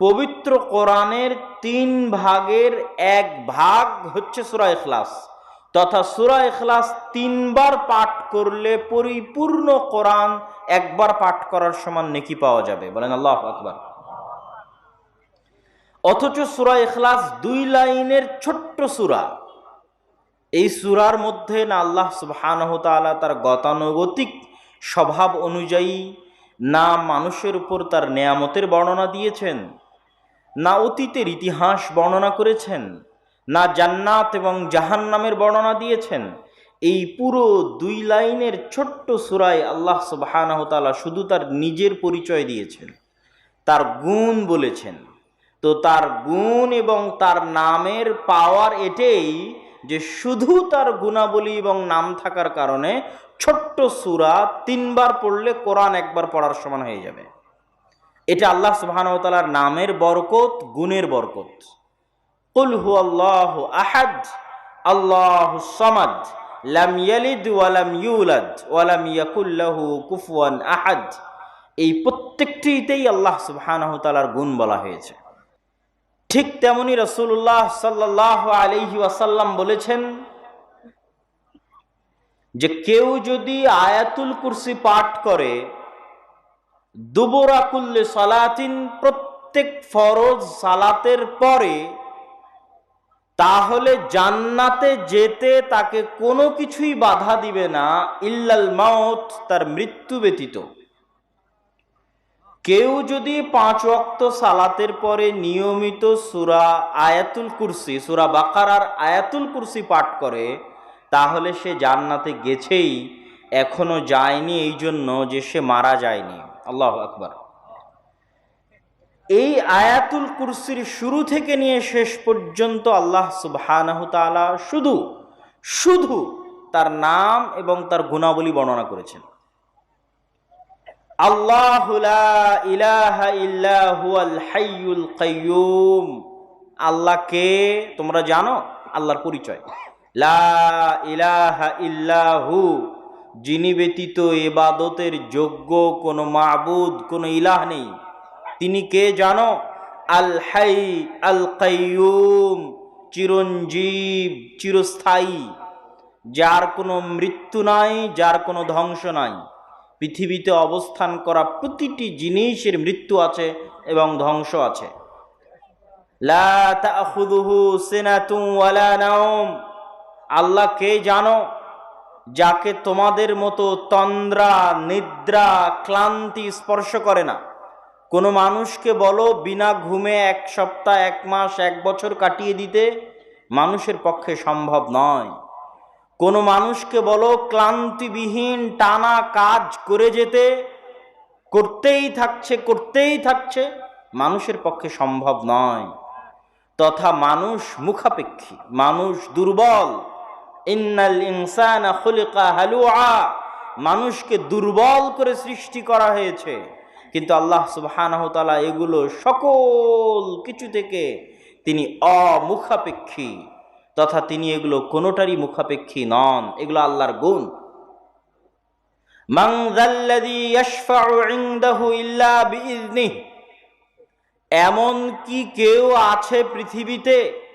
পবিত্র কোরআনের তিন ভাগের এক ভাগ হচ্ছে সুরা ইখলাস। তথা সুরা ইখলাস তিনবার পাঠ করলে পরিপূর্ণ কোরআন একবার পাঠ করার সমান নেকি পাওয়া যাবে। বলেন আল্লাহ আকবার। অথচ সুরা ইখলাস দুই লাইনের ছোট্ট সুরা। এই সুরার মধ্যে না আল্লাহ সুবহানাহু তার গতানুগতিক স্বভাব অনুযায়ী না মানুষের উপর তার নেয়ামতের বর্ণনা দিয়েছেন না অতীতের ইতিহাস বর্ণনা করেছেন, না জান্নাত এবং জাহান্নামের বর্ণনা দিয়েছেন। এই পুরো দুই লাইনের ছোট্ট সুরায় আল্লাহ সুবহানাহু তাআলা শুধু তার নিজের পরিচয় দিয়েছেন, তার গুণ বলেছেন। তো তার গুণ এবং তার নামের পাওয়ার এটাই যে শুধু তার গুণাবলী এবং নাম থাকার কারণে ছোট্ট সুরা তিনবার পড়লে কোরআন একবার পড়ার সমান হয়ে যাবে। এটা আল্লাহ সুবাহানতালার নামের বরকত, গুণের বরকত। কুল হু আল্লাহ আহাদ, আল্লাহ সমাদ, লাম ইয়ালিদ ওয়ালাম ইউলাদ ওয়ালাম ইয়াকুল্লাহু কুফুয়ান আহাদ। এই প্রত্যেকটিতেই আল্লাহ সুবহানাহু তাআলার গুণ বলা হয়েছে। ঠিক তেমনি রসুল্লাহ সাল্লাহ আলহি ওয়াসাল্লাম বলেছেন যে কেউ যদি আয়াতুল কুরসি পাঠ করে দুবরাকুল্লে সালাতিন প্রত্যেক ফরজ সালাতের পরে তাহলে জান্নাতে যেতে তাকে কোনো কিছুই বাধা দিবে না, ইল্লাল মাউত, তার মৃত্যু ব্যতীত। কেউ যদি পাঁচ ওয়াক্ত সালাতের পরে নিয়মিত সুরা আয়াতুল কুরসি, সুরা বাকারার আয়াতুল কুরসি পাঠ করে, তাহলে সে জান্নাতে গেছেই, এখনও যায়নি এই জন্য যে সে মারা যায়নি। আল্লাহ আকবার। এই আয়াতুল কুরসির শুরু থেকে নিয়ে শেষ পর্যন্ত আল্লাহ তাআলা শুধু শুধু তার নাম এবং তার গুণাবলী বর্ণনা করেছেন। আল্লাহ ইলাহা ইল্লা হুয়াল হাইয়ুল কাইয়ুম। আল্লাহ কে তোমরা জানো, আল্লাহর পরিচয়। লা ইলাহা ইল্লাহু যিনি ব্যতীত এবাদতের যোগ্য কোনো মাবুদ, কোনো ইলাহ নেই। তিনি কে জানো? আল হাই আল কাইয়ুম, চিরঞ্জীব, চিরস্থায়ী। যার কোনো মৃত্যু নাই, যার কোনো ধ্বংস নাই। পৃথিবীতে অবস্থান করা প্রতিটি জিনিসের মৃত্যু আছে এবং ধ্বংস আছে। লা আল্লাহ কে জানো? যাকে তোমাদের মতো তন্দ্রা, নিদ্রা, ক্লান্তি স্পর্শ করে না। কোনো মানুষকে বলো, বিনা ঘুমে এক সপ্তাহ, এক মাস, এক বছর কাটিয়ে দিতে মানুষের পক্ষে সম্ভব নয়। কোনো মানুষকে বলো, ক্লান্তিবিহীন টানা কাজ করে যেতে, করতেই থাকছে করতেই থাকছে, মানুষের পক্ষে সম্ভব নয়। তথা মানুষ মুখাপেক্ষী, মানুষ দুর্বল। ইন্নাল ইনসানা খুলিকা হালুআ মানুষকে দুর্বল করে সৃষ্টি করা হয়েছে। কিন্তু আল্লাহ সুবহানাহু তাআলা এগুলো সকল কিছু থেকে তিনি অমুখাপেক্ষী, তথা তিনি এগুলো কোনোটারই মুখাপেক্ষী নন। এগুলো আল্লাহর গুণ। মান এমন কি কেউ আছে পৃথিবীতে